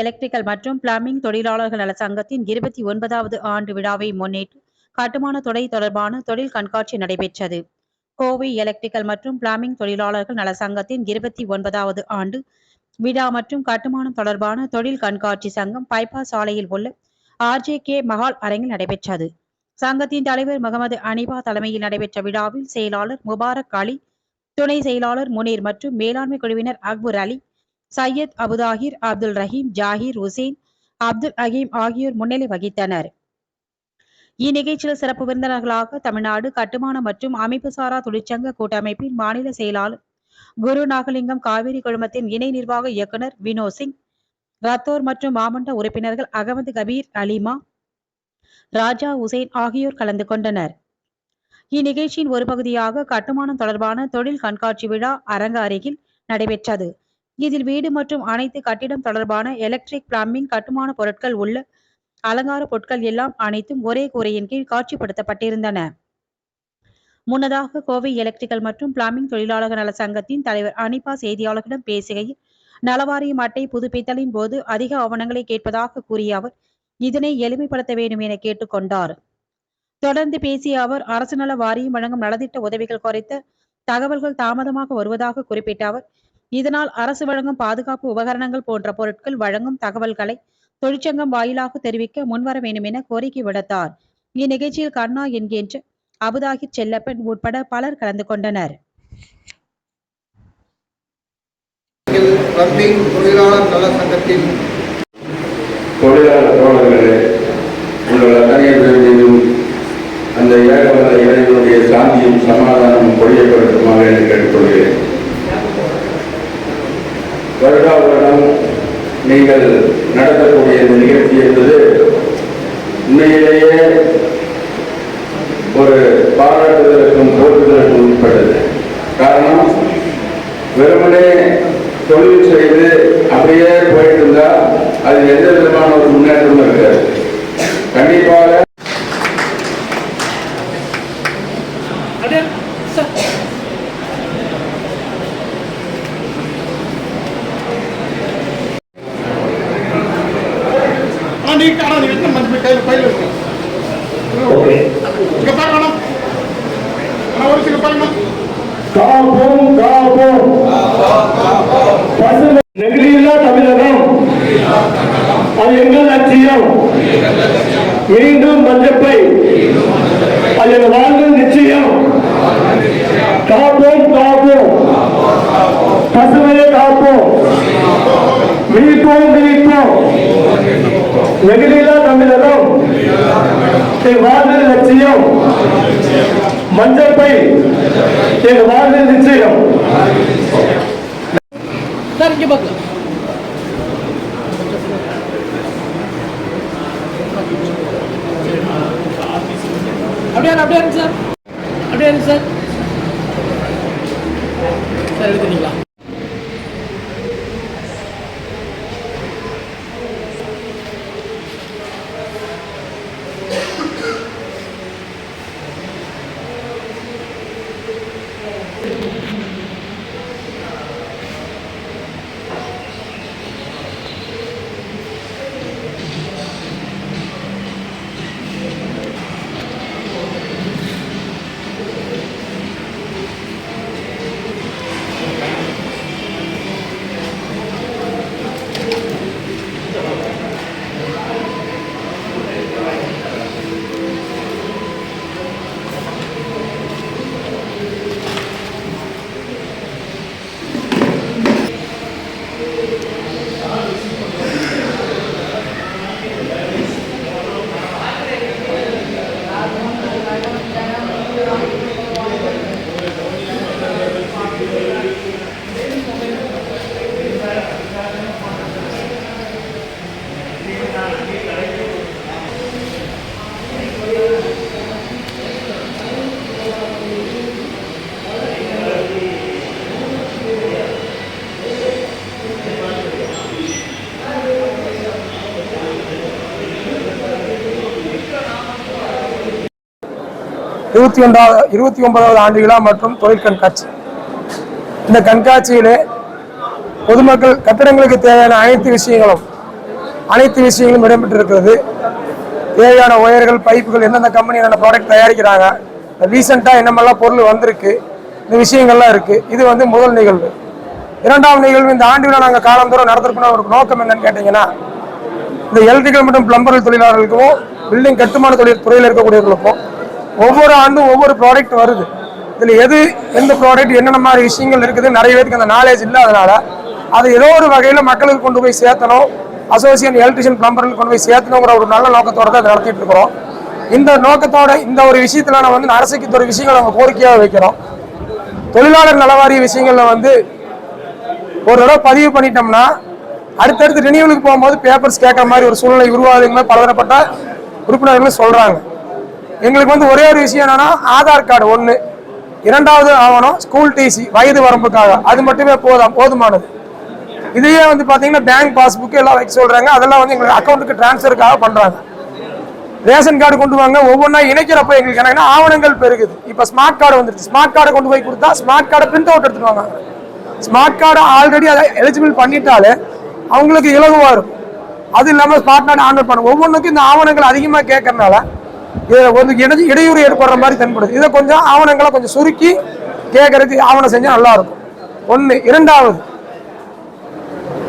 Electrical மற்றும் plumbing தொழிலாளர்கள் நல சங்கத்தின் இருபத்தி ஒன்பதாவது ஆண்டு விழாவை முன்னிட்டு கட்டுமான துறை தொடர்பான தொழில் கண்காட்சி நடைபெற்றது. கோவை எலக்ட்ரிக்கல் மற்றும் பிளம்பிங் தொழிலாளர்கள் நல சங்கத்தின் இருபத்தி ஒன்பதாவது ஆண்டு விழா மற்றும் கட்டுமானம் தொடர்பான தொழில் கண்காட்சி சங்கம் பைபாஸ் சாலையில் உள்ள ஆர்ஜே கே மஹால் அரங்கில் நடைபெற்றது. சங்கத்தின் தலைவர் முகமது அனிபா தலைமையில் நடைபெற்ற விழாவில் செயலாளர் முபாரக் அலி துணை செயலாளர் முனீர் மற்றும் மேலாண்மை குழுவினர் அக்பர் அலி சையத் அபுதாகிர் அப்துல் ரஹீம் ஜாகிர் ஹுசேன் அப்துல் அகீம் ஆகியோர் முன்னிலை வகித்தனர். இந்நிகழ்ச்சியில் சிறப்பு விருந்தினர்களாக தமிழ்நாடு கட்டுமான மற்றும் அமைப்புசாரா தொழிற்சங்க கூட்டமைப்பின் மாநில செயலாளர் குரு நாகலிங்கம் காவிரி குழுமத்தின் இணை நிர்வாக இயக்குனர் வினோ சிங் ரத்தோர் மற்றும் மாமண்ட உறுப்பினர்கள் அகமது கபீர் அலிமா ராஜா உசேன் ஆகியோர் கலந்து கொண்டனர். இந்நிகழ்ச்சியின் ஒரு பகுதியாக கட்டுமானம் தொடர்பான தொழில் கண்காட்சி விழா அரங்க அருகில் நடைபெற்றது. இதில் வீடு மற்றும் அனைத்து கட்டிடம் தொடர்பான எலக்ட்ரிக் பிளம்பிங் கட்டுமான பொருட்கள் உள்ள அலங்கார பொருட்கள் எல்லாம் அனைத்தும் ஒரே கூரையின் கீழ் காட்சிப்படுத்தப்பட்டிருந்தன. முன்னதாக கோவை எலக்ட்ரிக்கல் மற்றும் பிளம்பிங் தொழிலாளர் நல சங்கத்தின் தலைவர் அனிபா செய்தியாளர்களிடம் பேசுகையில் நலவாரியம் அட்டை புதுப்பித்தலின் போது அதிக ஆவணங்களை கேட்பதாக கூறிய அவர் இதனை எளிமைப்படுத்த வேண்டும் என கேட்டுக்கொண்டார் தொடர்ந்து பேசிய அவர் அரசு நல வாரியம் வழங்கும் நலத்திட்ட உதவிகள் குறித்த தகவல்கள் தாமதமாக வருவதாக குறிப்பிட்ட அவர் இதனால் அரசு வழங்கும் பாதுகாப்பு உபகரணங்கள் போன்ற பொருட்கள் வழங்கும் தகவல்களை தொழிற்சங்கம் வாயிலாக தெரிவிக்க முன்வர வேண்டும் என கோரிக்கை விடுத்தார். இந்நிகழ்ச்சியில் கண்ணா என்கின்ற அபுதாகிர் செல்லப்பன் உட்பட பலர் கலந்து கொண்டனர். தொழிலாளர் நல சங்கத்தின் தொழிலாளர் தோழர்களே உங்கள் அத்தனை பேர் மீதும் அந்த ஏகமத இறைவனுடைய சாந்தியும் சமாதானமும் பொழியப்படுத்துமாக என்று கேட்டுக்கொள்கிறேன். வருடா வருடம் நீங்கள் நடத்தக்கூடிய இந்த நிகழ்ச்சி என்பது உண்மையிலேயே ஒரு பாராட்டுதலுக்கும் போற்றுதலுக்கும் உட்பட்டது. காரணம் வெறுமனே தொழில் செய்து அப்படியே போயிட்டு இருந்தால் அது எந்த விதமான ஒரு முன்னேற்றமும் இருக்காது. அது எங்கள் லட்சியம். மீண்டும் மஞ்சப்பை. அதில் எங்கள் நிச்சயம். காப்போம் காப்போம். பசுமையை காப்போம். விழிப்போம் விழிப்போம் நெகிழியில்லா தமிழகம் என் லட்சியம். மஞ்சப்பை. என் வாழ்வு நிச்சயம் சார் இங்கே பார்க்கலாம் அப்படியே அப்படியே இருங்க சார்? அப்படியே இருங்க சார்? சார் எடுத்துக்கலாம் இருபத்தி ஒன்றாவது இருபத்தி ஒன்பதாவது ஆண்டு விழா மற்றும் தொழில் கண்காட்சி. இந்த கண்காட்சியிலே பொதுமக்கள் கட்டிடங்களுக்கு தேவையான அனைத்து விஷயங்களும் அனைத்து விஷயங்களும் இடம்பெற்றிருக்கிறது. தேவையான ஒயர்கள் பைப்புகள் எந்தெந்த கம்பெனி என்னென்ன ப்ராடக்ட் தயாரிக்கிறாங்க ரீசெண்டாக என்னமெல்லாம் பொருள் வந்திருக்கு இந்த விஷயங்கள்லாம் இருக்குது இது வந்து முதல் நிகழ்வு. இரண்டாம் நிகழ்வு இந்த ஆண்டு விழா நாங்கள் காலந்தோறும் நடத்திருக்கணும். ஒரு நோக்கம் என்னன்னு கேட்டிங்கன்னா இந்த எலக்ட்ரிக்கல் மற்றும் பிளம்பர்கள் தொழிலாளர்களுக்கும் பில்டிங் கட்டுமான தொழில் துறையில் இருக்கக்கூடியவர்களுக்கும் ஒவ்வொரு ஆண்டும் ஒவ்வொரு ப்ராடக்ட் வருது. இதில் எது எந்த ப்ராடக்ட் என்னென்ன மாதிரி விஷயங்கள் இருக்குது நிறைய பேருக்கு அந்த நாலேஜ் இல்லாதனால அதை ஏதோ ஒரு வகையில் மக்களுக்கு கொண்டு போய் சேர்த்தணும் அசோசியன் எலக்ட்ரிஷியன் பிளம்பர்னு கொண்டு போய் சேர்த்தணுங்கிற ஒரு நல்ல நோக்கத்தோட தான் நடத்திட்டு இருக்கிறோம். இந்த நோக்கத்தோட இந்த ஒரு விஷயத்துல நான் வந்து அரசுக்கு ஒரு விஷயங்களை நம்ம கோரிக்கையாக வைக்கிறோம். தொழிலாளர் நலவாரிய விஷயங்களில் வந்து ஒரு தடவை பதிவு பண்ணிட்டோம்னா அடுத்தடுத்து ரினியூவலுக்கு போகும்போது பேப்பர்ஸ் கேட்குற மாதிரி ஒரு சூழ்நிலை உருவாதுங்க பலதரப்பட்ட உறுப்பினர்கள் சொல்கிறாங்க எங்களுக்கு வந்து ஒரே ஒரு விஷயம் என்னன்னா ஆதார் கார்டு ஒன்று இரண்டாவது ஆவணம் ஸ்கூல் டிசி வயது வரம்புக்காக. அது மட்டுமே போதும் போதுமானது. இதையே வந்து பார்த்தீங்கன்னா பேங்க் பாஸ்புக் எல்லாம் வைக்க சொல்றாங்க. அதெல்லாம் வந்து எங்களுக்கு அக்கௌண்ட்டுக்கு டிரான்ஸ்ஃபருக்காக பண்றாங்க. ரேஷன் கார்டு கொண்டு வாங்க. ஒவ்வொன்றா இணைக்கிறப்ப எங்களுக்கு என்னன்னா ஆவணங்கள் பெருகுது. இப்போ ஸ்மார்ட் கார்டு வந்துருச்சு. ஸ்மார்ட் கார்டை கொண்டு போய் கொடுத்தா ஸ்மார்ட் கார்டை பிரிண்ட் அவுட் எடுத்துட்டு வாங்க. ஸ்மார்ட் கார்டை ஆல்ரெடி அதை எலிஜிபிள் பண்ணிட்டாலே அவங்களுக்கு இலகுவாக இருக்கும். அது இல்லாமல் ஸ்மார்ட் கார்டு ஆன்லைன் பண்ணுவோம் ஒவ்வொன்றுக்கும் இந்த ஆவணங்கள் அதிகமாக கேட்கறனால இதில் ஒரு இடையூறு ஏற்படுற மாதிரி தென்படுது. இதை கொஞ்சம் ஆவணங்களை கொஞ்சம் சுருக்கி கேட்கறதுக்கு ஆவணம் செஞ்சால் நல்லா இருக்கும் ஒன்று இரண்டாவது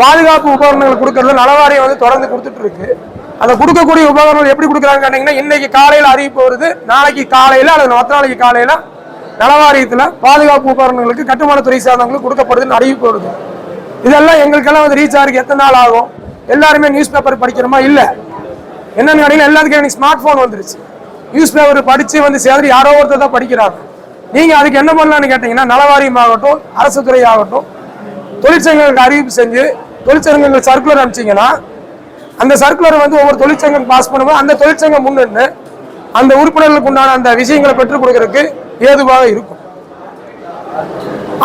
பாதுகாப்பு உபகரணங்கள் கொடுக்கறது நலவாரியம் வந்து தொடர்ந்து கொடுத்துட்டு இருக்கு அந்த கொடுக்கக்கூடிய உபகரணங்கள் எப்படி கொடுக்குறாங்க கேட்டிங்கன்னா இன்னைக்கு காலையில் அறிவிப்பு வருது நாளைக்கு காலையில் அல்லது மற்ற நாளைக்கு காலையில் நலவாரியத்தில் பாதுகாப்பு உபகரணங்களுக்கு கட்டுமானத்துறை சார்ந்தவங்களுக்கு கொடுக்கப்படுதுன்னு அறிவிப்பு வருது. இதெல்லாம் எங்களுக்கெல்லாம் வந்து ரீச் ஆகிறதுக்கு எத்தனை நாள் ஆகும்? எல்லாருமே நியூஸ் பேப்பர் படிக்கிறோமா? இல்லை. என்னன்னு கேட்டீங்கன்னா எல்லாத்துக்கும் எனக்கு ஸ்மார்ட் ஃபோன் வந்துருச்சு. நியூஸ் பேப்பர் படித்து வந்து சேர்ந்து யாரோ ஒருத்தர் தான் படிக்கிறாங்க நீங்கள் அதுக்கு என்ன பண்ணலான்னு கேட்டிங்கன்னா நலவாரியம் ஆகட்டும் அரசு துறை ஆகட்டும் தொழிற்சங்கங்களுக்கு அறிவிப்பு செஞ்சு தொழிற்சங்கங்கள் சர்க்குலர் அனுப்பிச்சிங்கன்னா அந்த சர்க்குலரை வந்து ஒவ்வொரு தொழிற்சங்கம் பாஸ் பண்ணும்போது அந்த தொழிற்சங்கம் முன்னின்று அந்த உறுப்பினர்களுக்கு உண்டான அந்த விஷயங்களை பெற்றுக் கொடுக்கறதுக்கு ஏதுவாக இருக்கும்.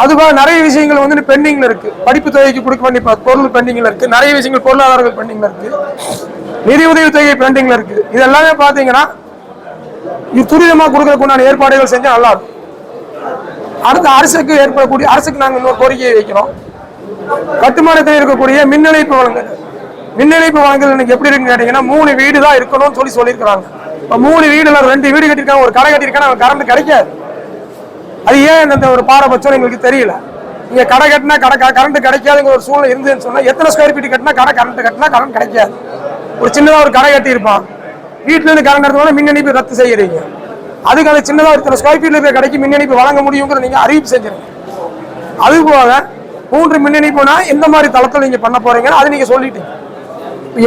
அதுவாக நிறைய விஷயங்கள் வந்து பெண்டிங்ல இருக்கு. படிப்பு தொகைக்கு கொடுக்க வேண்டிய பொருள் பெண்டிங்ல இருக்கு. நிறைய விஷயங்கள் பொருளாதாரங்கள் பெண்டிங்ல இருக்கு. நிதி உதவி தொகை பெண்டிங்ல இருக்கு. இதெல்லாமே பாத்தீங்கன்னா இது துரிதமாக கொடுக்கறதுக்கு உண்டான ஏற்பாடுகள் செஞ்சால் நல்லா இருக்கும். அடுத்து அரசுக்கு ஏற்படக்கூடிய அரசுக்கு நாங்கள் இன்னொரு கோரிக்கையை வைக்கிறோம். கட்டுமானத்தில் இருக்கக்கூடிய மின் இணைப்பு வழங்கல். மின் இணைப்பு வழங்கல் இன்னைக்கு எப்படி இருக்குன்னு கேட்டீங்கன்னா மூணு வீடு தான் இருக்கணும்னு சொல்லி சொல்லியிருக்கிறாங்க. இப்போ மூணு வீடுல ரெண்டு வீடு கட்டியிருக்காங்க ஒரு கடை கட்டியிருக்காங்க அவன் கரண்ட் கிடைக்காது. அது ஏன் அந்த ஒரு பாரபட்சம் எங்களுக்கு தெரியல. இங்கே கடை கட்டினா கடை கரண்ட் கிடைக்காதுங்கிற ஒரு சூழ்நிலை இருந்ததுன்னு சொன்னால் எத்தனை ஸ்கொயர் ஃபீட் கட்டினா கடை கரண்ட் கட்டினா கரண்ட் கிடைக்காது. ஒரு சின்னதாக ஒரு கடை கட்டியிருப்பான். வீட்டில் இருந்து கரண்ட் எடுத்தோம்னா மின் இணைப்பு ரத்து செய்கிறீங்க அதுக்கு அந்த சின்னதா இத்தனை ஸ்கொயர் ஃபீட்டில் இருக்கிற கடைக்கு மின் இணைப்பு வழங்க முடியுங்கிற நீங்கள் அறிவிப்பு செஞ்சுருங்க. அது போக மூன்று மின் இணைப்புனா எந்த மாதிரி தளத்தில் நீங்கள் பண்ண போறீங்கன்னு அது நீங்கள் சொல்லிட்டீங்க.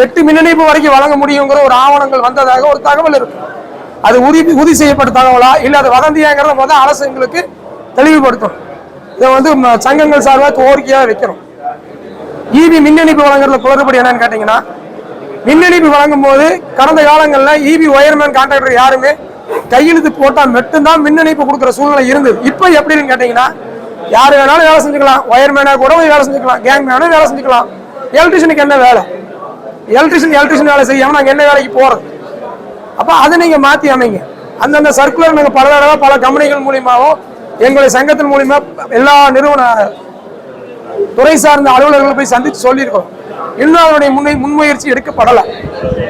எட்டு மின் இணைப்பு வரைக்கும் வழங்க முடியுங்கிற ஒரு ஆவணங்கள் வந்ததாக ஒரு தகவல் இருக்கு. அது உறுதி உறுதி செய்யப்பட்ட தகவலா? இல்லை அது வதந்தியாங்கிறத முதல் அரசு எங்களுக்கு தெளிவுபடுத்தணும் இதை வந்து ம- சங்கங்கள் சார்பாக கோரிக்கையாக வைக்கிறோம். இபி மின் இணைப்பு வழங்குறதுல குளறுபடி என்னன்னு கேட்டீங்கன்னா மின் இணைப்பு வழங்கும் போது கடந்த காலங்களில் இபி ஒயர்மேன் கான்ட்ராக்டர் யாருமே கையெழுத்து போட்டால் மட்டும்தான் மின் இணைப்பு கொடுக்குற சூழ்நிலை இருந்தது. இப்போ எப்படின்னு கேட்டீங்கன்னா யார் வேணாலும் வேலை செஞ்சுக்கலாம். ஒயர்மேனாக கூட போய் வேலை செஞ்சுக்கலாம். கேங் மேனும் வேலை செஞ்சுக்கலாம். எலக்ட்ரிஷனுக்கு என்ன வேலை? எலக்ட்ரிஷன் எலக்ட்ரிஷன் வேலை செய்யாமல் நாங்கள் என்ன வேலைக்கு போகிறோம் அப்போ அதை நீங்கள் மாற்றி அமைங்க. அந்தந்த சர்க்குலர் நாங்கள் பல தடவை பல கம்பெனிகள் மூலியமாகவும் எங்களுடைய சங்கத்தின் மூலியமாக எல்லா நிறுவன துறை சார்ந்த அலுவலர்களை போய் சந்தித்து சொல்லியிருக்கோம். இன்னும் அவருடைய முன்னை முன்முயற்சி எடுக்கப்படலை.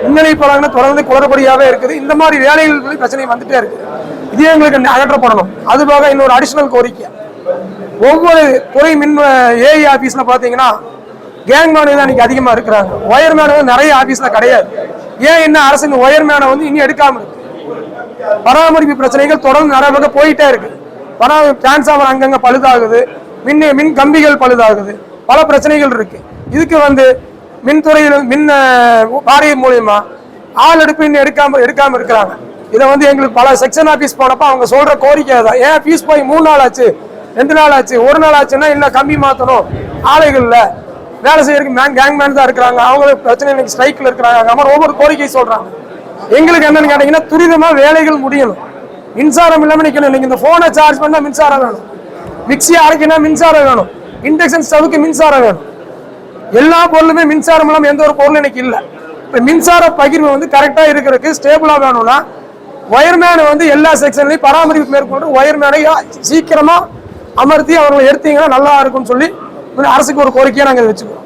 முன்னணி பலகன தொடர்ந்து குளறுபடியாகவே இருக்குது. இந்த மாதிரி வேலைகள் பிரச்சனை வந்துட்டே இருக்கு இதே எங்களுக்கு அகற்றப்படணும். அதுபோக இன்னொரு அடிஷனல் கோரிக்கை. ஒவ்வொரு துறை மின் ஏஐ ஆபீஸ்ல பாத்தீங்கன்னா கேங் மேனு தான் இன்னைக்கு அதிகமா இருக்கிறாங்க. ஒயர் மேன் வந்து நிறைய ஆபீஸ்ல கிடையாது. ஏன் என்ன அரசு இந்த ஒயர் மேனை வந்து இன்னும் எடுக்காம இருக்கு? பராமரிப்பு பிரச்சனைகள் தொடர்ந்து நிறைய பக்கம் போயிட்டே இருக்கு. பராமரிப்பு டிரான்ஸ்ஃபார்மர் அங்கங்க பழுதாகுது. மின் மின் கம்பிகள் பழுதாகுது. பல பிரச்சனைகள் இருக்கு. இதுக்கு வந்து மின்துறையில் மின் அஹ், வாரியம் மூலியமா ஆள் எடுப்பு எடுக்காம எடுக்காம இருக்கிறாங்க. இதை வந்து எங்களுக்கு பல செக்ஷன் ஆஃபீஸ் போனப்ப அவங்க சொல்ற கோரிக்கை தான் ஏன் ஃபீஸ் போய் மூணு நாள் ஆச்சு ரெண்டு நாள் ஆச்சு ஒரு நாள் ஆச்சுன்னா இன்னும் கம்பி மாத்தணும். ஆலைகள்ல வேலை செய்யறதுக்கு மேன் கேங் மேன் தான் இருக்கிறாங்க. அவங்களுக்கு பிரச்சனை இன்னைக்கு ஸ்ட்ரைக்ல இருக்கிறாங்க. அந்த மாதிரி ஒவ்வொரு கோரிக்கை சொல்றாங்க. எங்களுக்கு என்னன்னு கேட்டீங்கன்னா துரிதமா வேலைகள் முடியணும். மின்சாரம் இல்லாம நிக்கணும். இன்னைக்கு இந்த போனை சார்ஜ் பண்ணா மின்சாரம் வேணும். மிக்ஸி அரைக்கணும் மின்சாரம் வேணும். இண்டக்ஷன் ஸ்டவ்வுக்கு மின்சாரம் வேணும். எல்லா பொருளுமே மின்சாரம் இல்லாமல் எந்த ஒரு பொருளும் எனக்கு இல்லை. இப்போ மின்சார பகிர்வு வந்து கரெக்டாக இருக்கிறதுக்கு ஸ்டேபிளாக வேணும்னா ஒயர்மேனை வந்து எல்லா செக்ஷன்லையும் பராமரிப்பு மேற்கொண்டு ஒயர்மேனை சீக்கிரமாக அமர்த்தி அவர்களை எடுத்தீங்கன்னா நல்லா இருக்கும்னு சொல்லி அரசுக்கு ஒரு கோரிக்கையை நாங்கள் வச்சுக்கிறோம்.